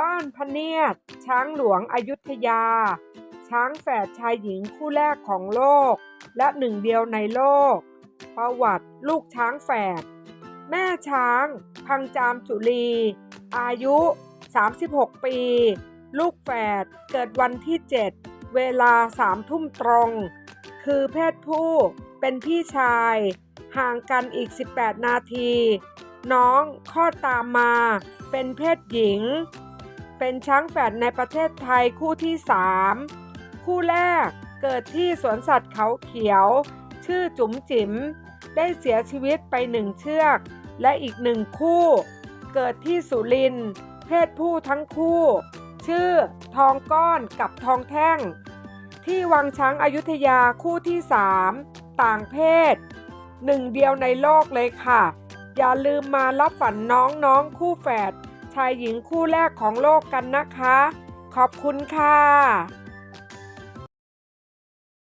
บ้านพเนียด ช้างหลวงอยุธยา ช้างแฝดชายหญิงคู่แรกของโลก และหนึ่งเดียวในโลก ประวัติลูกช้างแฝด แม่ช้าง พังจามจุลี อายุ 36 ปี ลูกแฝดเกิดวันที่ 7 เวลา3ทุ่มตรง คือเพศผู้เป็นพี่ชาย ห่างกันอีก 18 นาที น้องคลอดตามมาเป็นเพศหญิง เป็นช้างแฝดในประเทศไทยคู่ที่ 3 คู่แรกเกิดที่สวนสัตว์เขาเขียว ชื่อจุ๋มจิ๋มได้เสียชีวิตไปหนึ่งเชือก และอีกหนึ่งคู่ เกิดที่สุรินทร์เพศผู้ทั้งคู่ ชื่อทองก้อนกับทองแท่ง ที่วังช้างอายุทยาคู่ที่ 3 ต่างเพศ หนึ่งเดียวในโลกเลยค่ะ อย่าลืมมารับฝันน้องน้องคู่แฝด ชายหญิงคู่แรกของโลกกันนะคะ ขอบคุณค่ะ